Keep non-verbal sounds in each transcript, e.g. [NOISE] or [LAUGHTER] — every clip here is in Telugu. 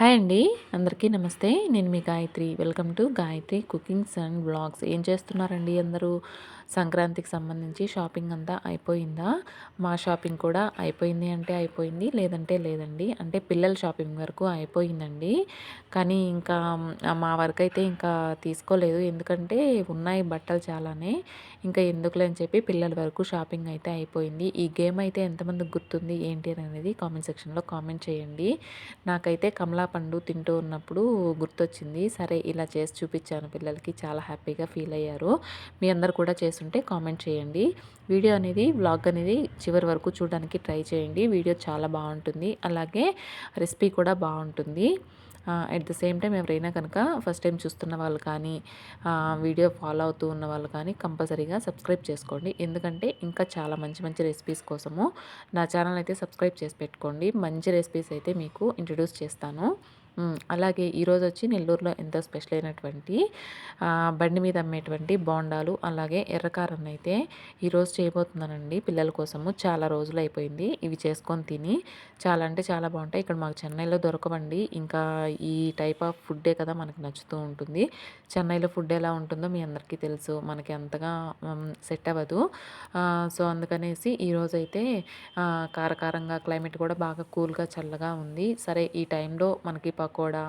హాయ్ అండి. అందరికీ నమస్తే. నేను మీ Gayatri. Welcome to Gayatri cookings and blogs ఏం చేస్తున్నారండి అందరూ? సంక్రాంతికి సంబంధించి షాపింగ్ అంతా అయిపోయిందా? మా షాపింగ్ కూడా అయిపోయింది అంటే అయిపోయింది లేదంటే లేదండి. అంటే పిల్లల షాపింగ్ వరకు అయిపోయిందండి. కానీ ఇంకా మా వరకు అయితే ఇంకా తీసుకోలేదు. ఎందుకంటే ఉన్నాయి బట్టలు చాలానే. ఇంకా ఎందుకులే అని చెప్పి పిల్లల వరకు షాపింగ్ అయితే అయిపోయింది. ఈ గేమ్ అయితే ఎంతమందికి గుర్తుంది ఏంటి అనేది కామెంట్ సెక్షన్లో కామెంట్ చేయండి. నాకైతే కమలా పండు తింటూ ఉన్నప్పుడు గుర్తొచ్చింది. సరే ఇలా చేసి చూపించాను పిల్లలకి. చాలా హ్యాపీగా ఫీల్ అయ్యారు. మీ అందరు కూడా ఉంటే కామెంట్ చేయండి. వీడియో అనేది వ్లాగ్ అనేది చివరి వరకు చూడడానికి ట్రై చేయండి. వీడియో చాలా బాగుంటుంది. అలాగే రెసిపీ కూడా బాగుంటుంది. అట్ ద సేమ్ టైం ఎవరైనా కనుక ఫస్ట్ టైం చూస్తున్న వాళ్ళు కానీ వీడియో ఫాలో అవుతూ ఉన్న వాళ్ళు కానీ కంపల్సరీగా సబ్స్క్రైబ్ చేసుకోండి. ఎందుకంటే ఇంకా చాలా మంచి మంచి రెసిపీస్ కోసము నా ఛానల్ అయితే సబ్స్క్రైబ్ చేసి పెట్టుకోండి. మంచి రెసిపీస్ అయితే మీకు ఇంట్రడ్యూస్ చేస్తాను. అలాగే ఈరోజు వచ్చి నెల్లూరులో ఎంతో స్పెషల్ అయినటువంటి బండి మీద అమ్మేటువంటి బోండాలు అలాగే ఎర్రకారం అయితే ఈరోజు చేయబోతున్నానండి. పిల్లల కోసము చాలా రోజులు అయిపోయింది. ఇవి చేసుకొని తిని చాలా అంటే చాలా బాగుంటాయి. ఇక్కడ మాకు చెన్నైలో దొరకవండి. ఇంకా ఈ టైప్ ఆఫ్ ఫుడ్డే కదా మనకు నచ్చుతూ ఉంటుంది. చెన్నైలో ఫుడ్ ఎలా ఉంటుందో మీ అందరికీ తెలుసు. మనకి అంతగా సెట్ అవ్వదు. సో అందుకనేసి ఈరోజు అయితే కారకారంగా క్లైమేట్ కూడా బాగా కూల్గా చల్లగా ఉంది. సరే ఈ టైంలో మనకి పకోడా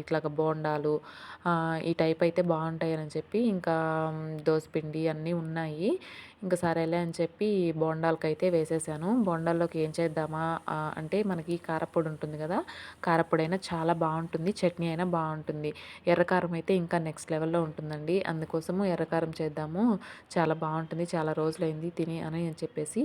ఇట్లాగ బోండాలు ఈ టైప్ అయితే బాగుంటాయని చెప్పి ఇంకా దోసపిండి అన్నీ ఉన్నాయి. ఇంకా సరేలే అని చెప్పి బోండాలకి అయితే వేసేసాను. బోండాల్లోకి ఏం చేద్దామా అంటే మనకి కారపొడి ఉంటుంది కదా కారపొడి అయినా చాలా బాగుంటుంది చట్నీ అయినా బాగుంటుంది. ఎర్రకారం అయితే ఇంకా నెక్స్ట్ లెవెల్లో ఉంటుందండి. అందుకోసము ఎర్రకారం చేద్దాము. చాలా బాగుంటుంది చాలా రోజులైంది తిని అని చెప్పేసి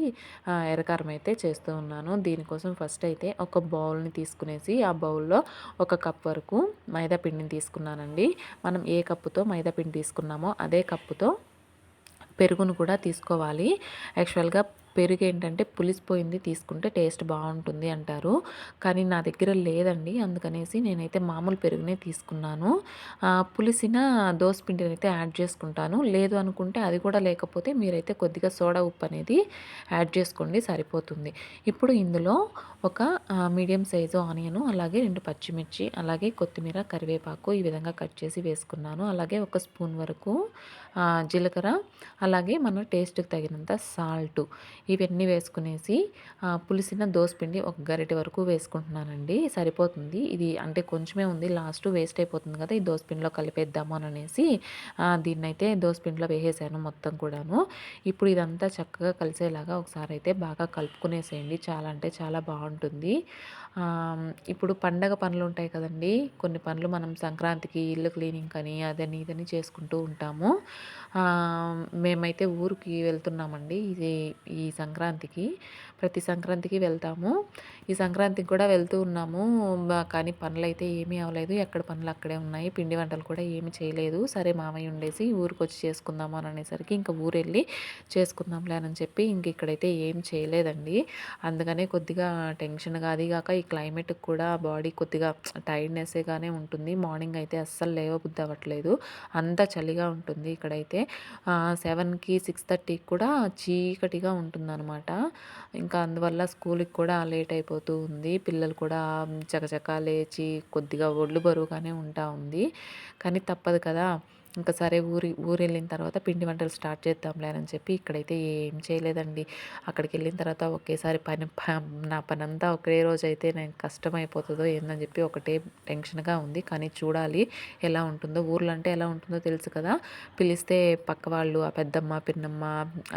ఎర్రకారం అయితే చేస్తూ ఉన్నాను. దీనికోసం ఫస్ట్ అయితే ఒక బౌల్ని తీసుకునేసి ఆ బౌల్లో ఒక కప్ వరకు మైదా పిండిని తీసుకున్నానండి. మనం ఏ కప్పుతో మైదా పిండి తీసుకున్నామో అదే కప్పుతో పెరుగును కూడా తీసుకోవాలి. యాక్చువల్గా పెరుగు ఏంటంటే పులిసిపోయింది తీసుకుంటే టేస్ట్ బాగుంటుంది అంటారు. కానీ నా దగ్గర లేదండి. అందుకనేసి నేనైతే మామూలు పెరుగునే తీసుకున్నాను. పులిసిన పిండిని అయితే యాడ్ చేసుకుంటాను. లేదు అనుకుంటే అది కూడా లేకపోతే మీరైతే కొద్దిగా సోడా ఉప్పు అనేది యాడ్ చేసుకోండి సరిపోతుంది. ఇప్పుడు ఇందులో ఒక మీడియం సైజు ఆనియన్ అలాగే రెండు పచ్చిమిర్చి అలాగే కొత్తిమీర కరివేపాకు ఈ విధంగా కట్ చేసి వేసుకున్నాను. అలాగే ఒక స్పూన్ వరకు జీలకర్ర అలాగే మన టేస్ట్కి తగినంత సాల్ట్. ఇవన్నీ వేసుకునేసి పులిసిన దోసపిండి ఒక గరిటె వరకు వేసుకుంటున్నానండి. సరిపోతుంది. ఇది అంటే కొంచెమే ఉంది. లాస్ట్ వేస్ట్ అయిపోతుంది కదా ఈ దోసపిండిలో కలిపేద్దాము అని అనేసి దీన్నైతే దోసపిండిలో వేసేసాను మొత్తం కూడాను. ఇప్పుడు ఇదంతా చక్కగా కలిసేలాగా ఒకసారి అయితే బాగా కలుపుకునేసేయండి. చాలా అంటే చాలా బాగుంటుంది. ఇప్పుడు పండగ పనులు ఉంటాయి కదండి. కొన్ని పనులు మనం సంక్రాంతికి ఇల్లు క్లీనింగ్ అని అదని ఇదని చేసుకుంటూ ఉంటాము. మేమైతే ఊరికి వెళ్తున్నామండి. ఇది ఈ ఈ సంక్రాంతికి ప్రతి సంక్రాంతికి వెళ్తాము. ఈ సంక్రాంతికి కూడా వెళ్తూ ఉన్నాము. కానీ పనులు అయితే ఏమీ అవ్వలేదు. ఎక్కడ పనులు అక్కడే ఉన్నాయి. పిండి వంటలు కూడా ఏమి చేయలేదు. సరే మామయ్య ఉండేసి ఊరికి వచ్చి చేసుకుందాము అని అనేసరికి ఇంకా ఊరు వెళ్ళి చేసుకుందాంలే అని చెప్పి ఇంక ఇక్కడైతే ఏం చేయలేదండి. అందుకనే కొద్దిగా టెన్షన్గా అది కాక ఈ క్లైమేట్కి కూడా బాడీ కొద్దిగా టైర్డ్నెస్గానే ఉంటుంది. మార్నింగ్ అయితే అస్సలు లేవబుద్ధి అవ్వట్లేదు అంత చలిగా ఉంటుంది ఇక్కడైతే. సెవెన్కి సిక్స్ థర్టీకి కూడా చీకటిగా ఉంటుంది. ఉంటుందన్నమాట. ఇంకా అందువల్ల స్కూల్కి కూడా లేట్ అయిపోతూ ఉంది. పిల్లలు కూడా చకచకా లేచి కొద్దిగా ఒళ్ళు బరువుగానే ఉంటా ఉంది. కానీ తప్పదు కదా. ఇంకా సరే ఊరి ఊరు వెళ్ళిన తర్వాత పిండి వంటలు స్టార్ట్ చేద్దాంలే అని చెప్పి ఇక్కడైతే ఏం చేయలేదండి. అక్కడికి వెళ్ళిన తర్వాత ఒకేసారి పని నా పని అంతా ఒకే రోజు అయితే నేను కష్టమైపోతుందో ఏందని చెప్పి ఒకటే టెన్షన్గా ఉంది. కానీ చూడాలి ఎలా ఉంటుందో ఊర్లో అంటే ఎలా ఉంటుందో తెలుసు కదా. పిలిస్తే పక్క వాళ్ళు ఆ పెద్దమ్మ పిన్నమ్మ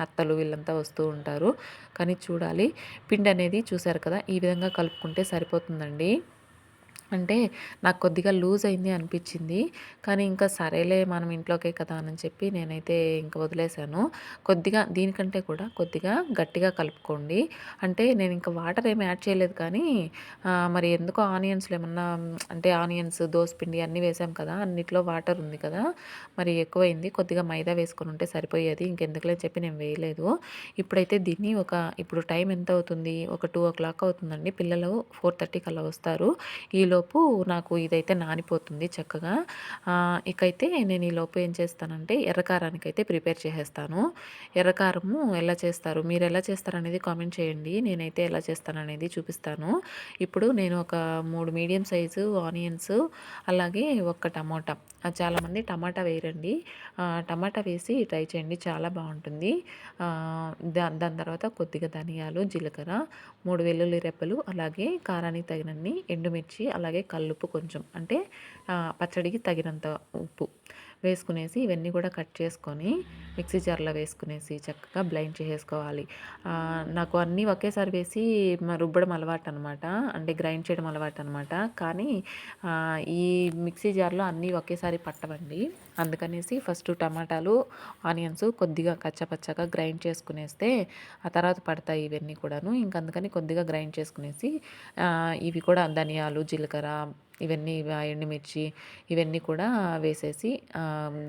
అత్తలు వీళ్ళంతా వస్తూ ఉంటారు. కానీ చూడాలి. పిండి అనేది చూశారు కదా ఈ విధంగా కలుపుకుంటే సరిపోతుందండి. అంటే నాకు కొద్దిగా లూజ్ అయింది అనిపించింది. కానీ ఇంకా సరేలే మనం ఇంట్లోకే కదా అని చెప్పి నేనైతే ఇంకా వదిలేశాను కొద్దిగా దీనికంటే కూడా కొద్దిగా గట్టిగా కలుపుకోండి. అంటే నేను ఇంకా వాటర్ ఏమి యాడ్ చేయలేదు కానీ మరి ఎందుకో ఆనియన్స్లో ఏమన్నా అంటే ఆనియన్స్ పిండి అన్నీ వేసాం కదా అన్నిట్లో వాటర్ ఉంది కదా మరి ఎక్కువైంది. కొద్దిగా మైదా వేసుకొని ఉంటే సరిపోయేది. ఇంకెందుకులే చెప్పి నేను వేయలేదు. ఇప్పుడైతే దీన్ని ఒక ఇప్పుడు టైం ఎంత అవుతుంది? ఒక టూ ఓ క్లాక్ అవుతుందండి. పిల్లలు ఫోర్ థర్టీకి అలా వస్తారు. ఈలో లోపు నాకు ఇదైతే నానిపోతుంది చక్కగా. ఇకైతే నేను ఈ లోపు ఏం చేస్తానంటే ఎర్రకారానికి అయితే ప్రిపేర్ చేసేస్తాను. ఎర్రకారము ఎలా చేస్తారు మీరు ఎలా చేస్తారనేది కామెంట్ చేయండి నేనైతే ఎలా చేస్తాననేది చూపిస్తాను. ఇప్పుడు నేను ఒక మూడు మీడియం సైజు ఆనియన్స్ అలాగే ఒక టమాటా. చాలామంది టమాటా వేయరండి. టమాటా వేసి ట్రై చేయండి చాలా బాగుంటుంది. దా దాని తర్వాత కొద్దిగా ధనియాలు జీలకర్ర మూడు వెల్లుల్లి రెప్పలు అలాగే కారానికి తగినన్ని ఎండుమిర్చి అలాగే కల్లుప్పు కొంచెం అంటే పచ్చడికి తగినంత ఉప్పు. వేసుకునేసి ఇవన్నీ కూడా కట్ చేసుకొని మిక్సీ జార్లో వేసుకునేసి చక్కగా బ్లైండ్ చేసేసుకోవాలి. నాకు అన్నీ ఒకేసారి వేసి రుబ్బడం అలవాటు అనమాట అంటే గ్రైండ్ చేయడం అలవాటు అనమాట కానీ ఈ మిక్సీ జార్లో అన్నీ ఒకేసారి పట్టవండి. అందుకనేసి ఫస్ట్ టమాటాలు ఆనియన్స్ కొద్దిగా కచ్చపచ్చగా గ్రైండ్ చేసుకునేస్తే ఆ తర్వాత పడతాయి ఇవన్నీ కూడాను. ఇంకా అందుకని కొద్దిగా గ్రైండ్ చేసుకునేసి ఇవి కూడా ధనియాలు జీలకర్ర ఇవన్నీ ఎండుమిర్చి ఇవన్నీ కూడా వేసేసి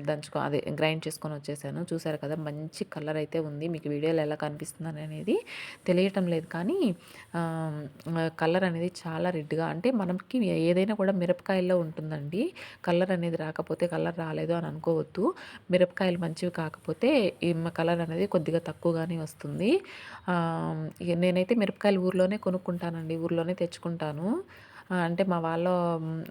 దంచుకో అదే గ్రైండ్ చేసుకొని వచ్చేసాను. చూసారు కదా మంచి కలర్ అయితే ఉంది. మీకు వీడియోలో ఎలా కనిపిస్తుంది అనేది తెలియటం లేదు కానీ కలర్ అనేది చాలా రెడ్గా అంటే మనకి ఏదైనా కూడా మిరపకాయల్లో ఉంటుందండి. కలర్ అనేది రాకపోతే కలర్ రాలేదు అని అనుకోవద్దు. మిరపకాయలు మంచివి కాకపోతే ఈ కలర్ అనేది కొద్దిగా తక్కువగానే వస్తుంది. నేనైతే మిరపకాయలు ఊర్లోనే కొనుక్కుంటానండి. ఊర్లోనే తెచ్చుకుంటాను. అంటే మా వాళ్ళు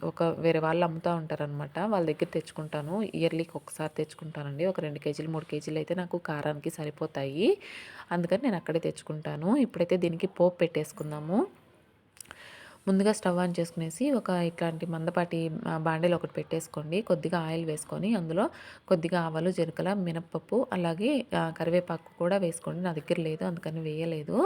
ఒక వేరే వాళ్ళు అమ్ముతూ ఉంటారనమాట వాళ్ళ దగ్గర తెచ్చుకుంటాను. ఇయర్లీకి ఒకసారి తెచ్చుకుంటానండి. ఒక రెండు కేజీలు మూడు కేజీలు అయితే నాకు కారానికి సరిపోతాయి. అందుకని నేను అక్కడే తెచ్చుకుంటాను. ఇప్పుడైతే దీనికి పోపు పెట్టేసుకుందాము. ముందుగా స్టవ్ ఆన్ చేసుకునేసి ఒక ఇట్లాంటి మందపాటి బాండీలు ఒకటి పెట్టేసుకోండి. కొద్దిగా ఆయిల్ వేసుకొని అందులో కొద్దిగా ఆవాలు జీలకర్ర మినప్పప్పు అలాగే కరివేపాకు కూడా వేసుకోండి. నా దగ్గర లేదు అందుకని వేయలేదు.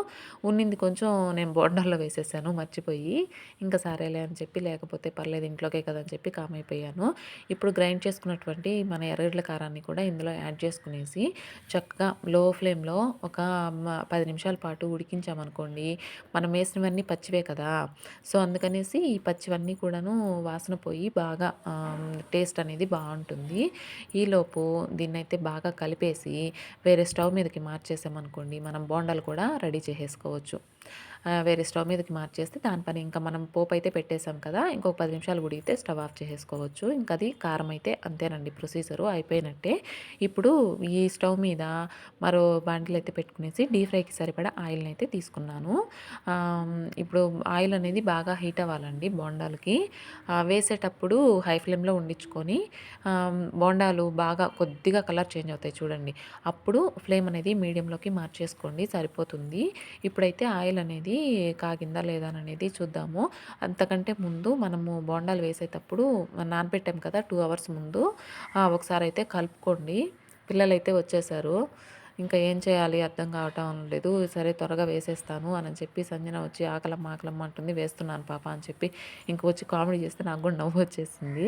ఉన్నింది కొంచెం నేను బోండాల్లో వేసేసాను మర్చిపోయి. ఇంకా సరేలే అని చెప్పి లేకపోతే పర్లేదు ఇంట్లోకే కదా అని చెప్పి అయిపోయాను. ఇప్పుడు గ్రైండ్ చేసుకున్నటువంటి మన ఎర్రగడ్ల కారాన్ని కూడా ఇందులో యాడ్ చేసుకునేసి చక్కగా లో ఫ్లేమ్లో ఒక పది నిమిషాల పాటు ఉడికించామనుకోండి మనం వేసినవన్నీ పచ్చివే కదా. సో అందుకనేసి ఈ పచ్చివన్నీ కూడాను వాసన పోయి బాగా టేస్ట్ అనేది బాగుంటుంది. ఈలోపు దీన్ని అయితే బాగా కలిపేసి వేరే స్టవ్ మీదకి మార్చేసామనుకోండి మనం బోండాలు కూడా రెడీ చేసేసుకోవచ్చు. వేరే స్టవ్ మీదకి మార్చేస్తే దానిపైన ఇంకా మనం పోపు అయితే పెట్టేసాం కదా ఇంకొక పది నిమిషాలు ఉడిగితే స్టవ్ ఆఫ్ చేసేసుకోవచ్చు. ఇంకా అది కారం అయితే అంతేనండి ప్రొసీజరు అయిపోయినట్టే. ఇప్పుడు ఈ స్టవ్ మీద మరో బాండిలు అయితే పెట్టుకునేసి డీప్ ఫ్రైకి సరిపడా ఆయిల్ని అయితే తీసుకున్నాను ఇప్పుడు ఆయిల్ అనేది బాగా బాగా హీట్ అవ్వాలండి బోండాలకి. వేసేటప్పుడు హై ఫ్లేమ్లో ఉండించుకొని బోండాలు బాగా కొద్దిగా కలర్ చేంజ్ అవుతాయి చూడండి. అప్పుడు ఫ్లేమ్ అనేది మీడియంలోకి మార్చేసుకోండి సరిపోతుంది. ఇప్పుడైతే ఆయిల్ అనేది కాగిందా లేదా అనేది చూద్దాము. అంతకంటే ముందు మనము బోండాలు వేసేటప్పుడు నానబెట్టాం కదా టూ అవర్స్ ముందు ఒకసారి అయితే కలుపుకోండి. పిల్లలైతే వచ్చేసారు. ఇంకా ఏం చేయాలి? అర్థం కావటం లేదు. సరే త్వరగా వేసేస్తాను అని చెప్పి సంజన వచ్చి ఆకలమ్మ ఆకలమ్మ అంటుంది. వేస్తున్నాను పాప అని చెప్పి ఇంక వచ్చి కామెడీ చేస్తే నాకు కూడా నవ్వు వచ్చేసింది.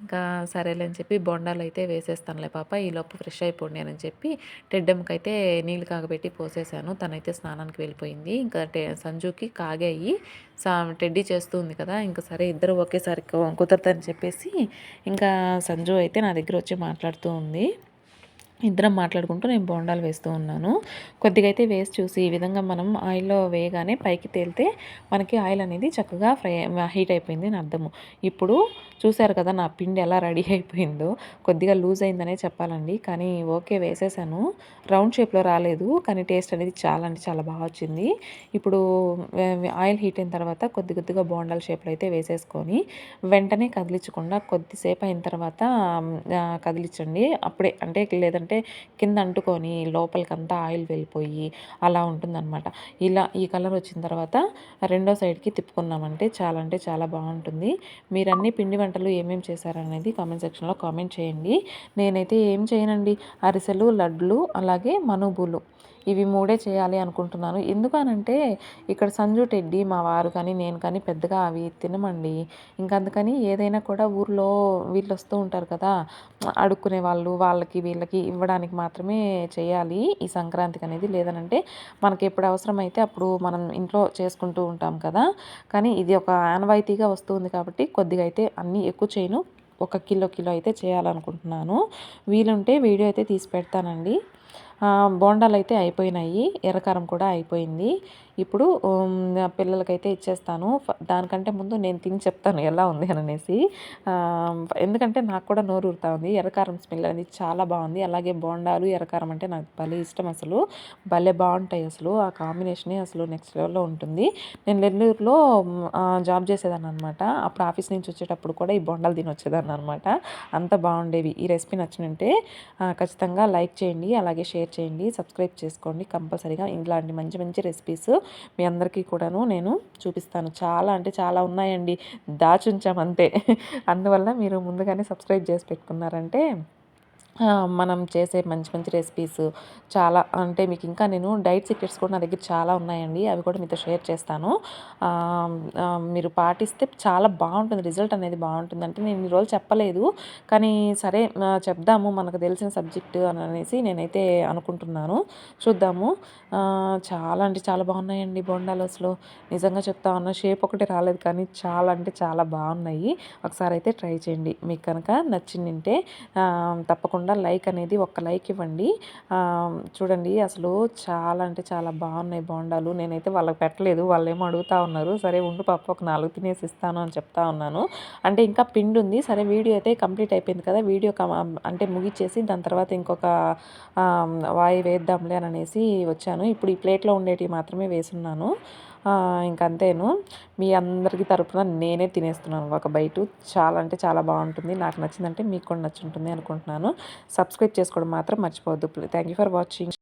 ఇంకా సరేలే అని చెప్పి బొండాలు అయితే వేసేస్తానులే పాప ఈ లోపు ఫ్రెష్ అయిపోండి అని చెప్పి టెడ్డమ్మకి అయితే నీళ్ళు కాగబెట్టి పోసేసాను. తనైతే స్నానానికి వెళ్ళిపోయింది. ఇంకా టె సంజుకి కాగాయి సా టెడ్డీ చేస్తూ ఉంది కదా ఇంకా సరే ఇద్దరు ఒకేసారి కుదరదని చెప్పేసి ఇంకా సంజు అయితే నా దగ్గర వచ్చి మాట్లాడుతూ ఉంది. ఇద్దరం మాట్లాడుకుంటూ నేను బోండాలు వేస్తూ ఉన్నాను. కొద్దిగా అయితే వేసి చూసి ఈ విధంగా మనం ఆయిల్లో వేయగానే పైకి తేలితే మనకి ఆయిల్ అనేది చక్కగా ఫ్రై హీట్ అయిపోయింది అని అర్థము. ఇప్పుడు చూశారు కదా నా పిండి ఎలా రెడీ అయిపోయిందో. కొద్దిగా లూజ్ అయిందనే చెప్పాలండి. కానీ ఓకే వేసేసాను. రౌండ్ షేప్లో రాలేదు. కానీ టేస్ట్ అనేది చాలా అంటే చాలా బాగా వచ్చింది. ఇప్పుడు ఆయిల్ హీట్ అయిన తర్వాత కొద్ది కొద్దిగా బోండాల షేప్లో అయితే వేసేసుకొని వెంటనే కదిలించకుండా కొద్దిసేపు అయిన తర్వాత కదిలించండి. అప్పుడే అంటే లేదంటే అంటే కింద అంటుకొని లోపలికంతా ఆయిల్ వెళ్ళిపోయి అలా ఉంటుందన్నమాట. ఇలా ఈ కలర్ వచ్చిన తర్వాత రెండో సైడ్కి తిప్పుకున్నామంటే చాలా అంటే చాలా బాగుంటుంది. మీరు అన్ని పిండి వంటలు ఏమేమి చేశారనేది కామెంట్ సెక్షన్లో కామెంట్ చేయండి. నేనైతే ఏం చేయనండి? అరిసెలు లడ్లు అలాగే మనుబులు. ఇవి మూడే చేయాలి అనుకుంటున్నాను. ఎందుకనంటే ఇక్కడ సంజు టెడ్డి మా వారు కానీ నేను కానీ పెద్దగా అవి తినమండి. ఇంకా అందుకని ఏదైనా కూడా ఊర్లో వీళ్ళు వస్తూ ఉంటారు కదా అడుక్కునే వాళ్ళు వాళ్ళకి వీళ్ళకి ఇవ్వడానికి మాత్రమే చేయాలి ఈ సంక్రాంతికి అనేది. లేదనంటే మనకి ఎప్పుడు అవసరమైతే అప్పుడు మనం ఇంట్లో చేసుకుంటూ ఉంటాం కదా. కానీ ఇది ఒక ఆనవాయితీగా వస్తుంది కాబట్టి కొద్దిగా అయితే అన్నీ ఎక్కువ చేయను. ఒక కిలో కిలో అయితే చేయాలనుకుంటున్నాను. వీలుంటే వీడియో అయితే తీసి పెడతానండి. బోండాలు అయితే అయిపోయినాయి ఎర్రకారం కూడా అయిపోయింది. ఇప్పుడు పిల్లలకైతే ఇచ్చేస్తాను. దానికంటే ముందు నేను తిని చెప్తాను ఎలా ఉంది అని అనేసి. ఎందుకంటే నాకు కూడా నోరు ఊరుతా ఉంది. ఎర్రకారం స్మెల్ అనేది చాలా బాగుంది. అలాగే బోండాలు ఎర్రకారం అంటే నాకు భలే ఇష్టం అసలు. భలే బాగుంటాయి అసలు. ఆ కాంబినేషనే అసలు నెక్స్ట్ లెవెల్లో ఉంటుంది. నేను నెల్లూరులో జాబ్ చేసేదాన్ని అనమాట అప్పుడు ఆఫీస్ నుంచి వచ్చేటప్పుడు కూడా ఈ బొండాలు తిని వచ్చేదాన్ని అనమాట అంత బాగుండేవి. ఈ రెసిపీ నచ్చినంటే ఖచ్చితంగా లైక్ చేయండి. అలాగే షేర్ చేయండి. సబ్స్క్రైబ్ చేసుకోండి. కంపల్సరీగా ఇలాంటి మంచి మంచి రెసిపీస్ మీ అందరికీ కూడాను నేను చూపిస్తాను. చాలా అంటే చాలా ఉన్నాయండి. దాచుంచాం అంతే. [LAUGHS] అందువల్ల మీరు ముందుగానే సబ్స్క్రైబ్ చేసి పెట్టుకున్నారంటే మనం చేసే మంచి మంచి రెసిపీస్ చాలా అంటే మీకు ఇంకా నేను డైట్ సీక్రెట్స్ కూడా నా దగ్గర చాలా ఉన్నాయండి. అవి కూడా మీతో షేర్ చేస్తాను. మీరు పాటిస్తే చాలా బాగుంటుంది. రిజల్ట్ అనేది బాగుంటుంది. అంటే నేను ఈ రోజు చెప్పలేదు. కానీ సరే చెప్దాము. మనకు తెలిసిన సబ్జెక్టు అని అనేసి నేనైతే అనుకుంటున్నాను. చూద్దాము. చాలా అంటే చాలా బాగున్నాయండి బొండాలు అసలు నిజంగా చెప్తా ఉన్నా షేప్ ఒకటి రాలేదు. కానీ చాలా అంటే చాలా బాగున్నాయి. ఒకసారి అయితే ట్రై చేయండి. మీకు కనుక నచ్చిందంటే తప్పకుండా తప్పకుండా లైక్ అనేది ఒక్క లైక్ ఇవ్వండి. చూడండి అసలు చాలా అంటే చాలా బాగున్నాయి బోండాలు. నేనైతే వాళ్ళకి పెట్టలేదు వాళ్ళు ఏమో అడుగుతా ఉన్నారు. సరే ఉండు పాప ఒక నాలుగు తినేసి ఇస్తాను అని చెప్తా ఉన్నాను. అంటే ఇంకా పిండి ఉంది. సరే వీడియో అయితే కంప్లీట్ అయిపోయింది కదా వీడియో అంటే ముగిచ్చేసి దాని తర్వాత ఇంకొక వాయి వేద్దాంలే అని అనేసి వచ్చాను. ఇప్పుడు ఈ ప్లేట్లో ఉండేటివి మాత్రమే వేసున్నాను. ఇంకంతేను. మీ అందరికీ తరపున నేనే తినేస్తున్నాను ఒక బయట చాలా అంటే చాలా బాగుంటుంది. నాకు నచ్చిందంటే మీకు కూడా నచ్చుంటుంది అనుకుంటున్నాను. సబ్స్క్రైబ్ చేసుకోవడం మాత్రం మర్చిపోవద్దు. Thank you for watching.